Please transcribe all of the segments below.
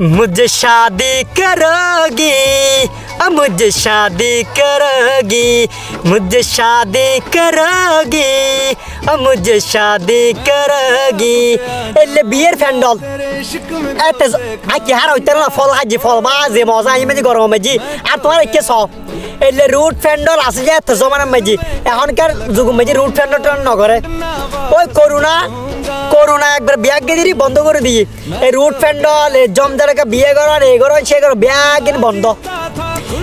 मुझे शादी करोगी मुझे शादी करोगी मुझे शादी करोगी मुझे शादी करोगी اللي بيير فندل اتز اكي هارو ترى فول حاجي فول ما زي موزا يمدي غرو مجي اتوار كيسو এলে রুট ফ্যান্ডল আছে যে এত জমানার মাঝি এখনকার যুগ মেজি রুট ফ্যান্ডল টন নগরে ওই করোনা করোনা একবার বিয়া গেদিরি বন্ধ করে দিয়ে এই রুট ফ্যান্ডল এই জমদারকে বিয়ে করার, এই করো সে করো বিয়া কিন বন্ধ।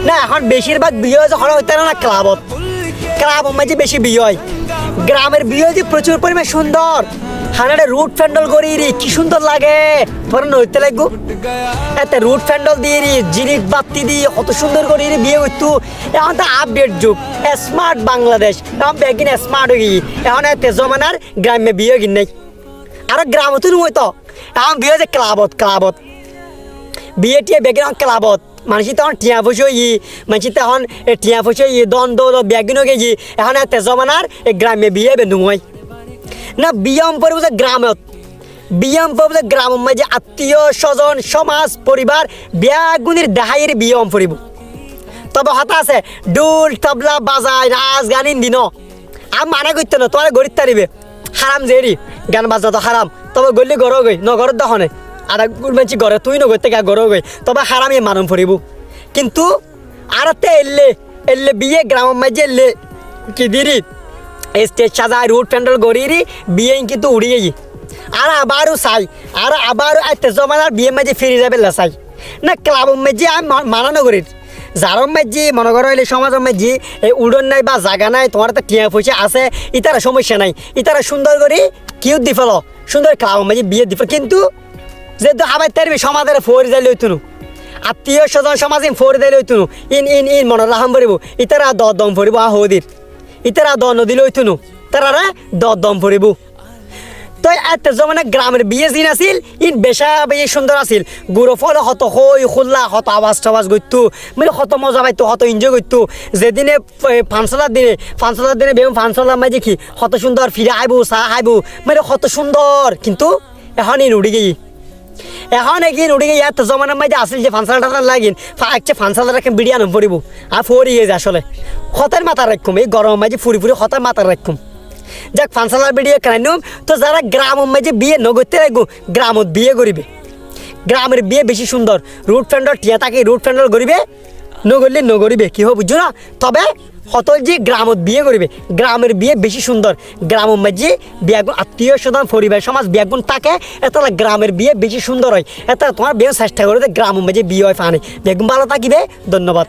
না, এখন বেশিরভাগ বিয়ে হয়েছে হলো হইতে না ক্লাবত। ক্লাব মেজি বেশি বিয়ে হয়। গ্রামের বিয়ে যে প্রচুর পরিমাণে সুন্দর। হানারে রুট ফ্যান্ডল করি রে, কি সুন্দর লাগে। তোর নইতে লাগবো। এতে রুট ফ্যান্ডল দিয়ে রি, জিনিস বাতি দিয়ে কত সুন্দর করে রে, বিয়ে করতো এখন তো আপডেট যুগ। স্মার্ট বাংলাদেশ। এখন বেগিন স্মার্ট হয়ে গিয়ে, এখন এতে জমানার গ্রামে বিয়ে কিন নাই। আর গ্রামতো নয় তো এখন বিয়ে হয়েছে ক্লাবত ক্লাবত। বিয়ে টিয়ে বেগিন ক্লাবত। মানুষ তখন টিয়া পয়সা ই মানুষ তখন টিয়া পয়সা ই দ্বন্দ্ব বেগিন হয়ে গিয়ে এখন এতে জমানার এই গ্রামে বিয়ে বেন্দু হয় না বিয়ম পরিব যে গ্রামত বিয়ম পরিব যে গ্রাম মাঝে আত্মীয় স্বজন, সমাজ পরিবার ব্যাগুনির দেহাইয়ের বিয়ম পরিব তবে হতা আছে ডুল তবলা বাজায় নাচ গান দিন। আর মানা করতে না তোমার গরিব তারিবে হারাম জেরি গান বাজা তো হারাম তবে গলি গর গই নগরের দহনে। আর মানছি ঘরে তুই নগর থেকে গর গই, তবে হারামে মানম পরিব কিন্তু আর তে এললে এললে বিয়ে গ্রাম মাঝে এললে কি দিরি? স্টেজ সাজায় রুট প্যান্ডেল গড়িয়ে বিয়ে কিন্তু উড়িয়ে আর আবারও চাই আর আবারও আইতে জমানার বিয়ে মাঝে ফিরে যাবে চাই না ক্লাব মাঝে আমি মানানো করি যার মাঝে মনে করো হইলে সমাজ মাঝে এই উড়ন নাই বা জাগা নাই, তোমার তো টিয়া পয়সা আছে, ইতারা সমস্যা নাই। ইতারা সুন্দর করে কিউ দি সুন্দর ক্লাব মাঝে বিয়ে দি ফেলো। কিন্তু যেহেতু আবার তার সমাজের ফোর যাইলে হইতুনু আত্মীয় স্বজন সমাজ সমাজে ফোর দিলে হইতুনু ইন ইন ইন, মনে রাখাম পড়িব। ইতারা দ দম পড়িব, আ হদির ইতারা দ নদিলে হইতুনু। তারা দ দম পড়িব। তো এত জমানে গ্রামের বিয়ে জিন আছিল, ইন বেশা বেশি সুন্দর আছিল। গুড়ো ফল হত হই, খুল্লা হত আওয়াজ টাওয়াজ করতো মানে হত মজা পাইতো, হত এনজয় করতো যেদিনে ফাংশনার দিনে ফাংশনার দিনে বেগম ফাংশনার মাঝে কি হত সুন্দর ফিরে আইবো চাহ আইবো। মানে হত সুন্দর, কিন্তু এখন ইন উড়ি গেই। এখন এগিয়ে উঠে গিয়ে এত জমানার মধ্যে আসল যে ফানসাল টাটার লাগিন একটা ফানসাল রাখেন বিড়ি আনম পড়িব। আর ফরি গেছে আসলে। হতার মাথা রাখুম, এই গরম মাঝে ফুরি ফুরি হতার মাথা রাখুম। যাক, ফানসালার বিড়িয়ে কেনাইনুম তো যারা গ্রাম মাঝে বিয়ে নগরতে রাখব গ্রামত বিয়ে করিবে। গ্রামের বিয়ে বেশি সুন্দর। রুট ফ্যান্ডর টিয়া তাকে রুট ফ্যান্ডর করিবে নগরলে নগরিবে, কি হবে বুঝছ না? তবে হতল যে গ্রামত বিয়ে করবে, গ্রামের বিয়ে বেশি সুন্দর। গ্রাম মাঝে বিয়াগুন আত্মীয় স্বজন, পরিবার, সমাজ বিয়াগুন থাকে এত গ্রামের বিয়ে বেশি সুন্দর হয়। এত তোমার বিয়ে চেষ্টা করে গ্রামের মাঝে বিয়ে হয় ফানে। বেগুন ভালো থাকিবে, ধন্যবাদ।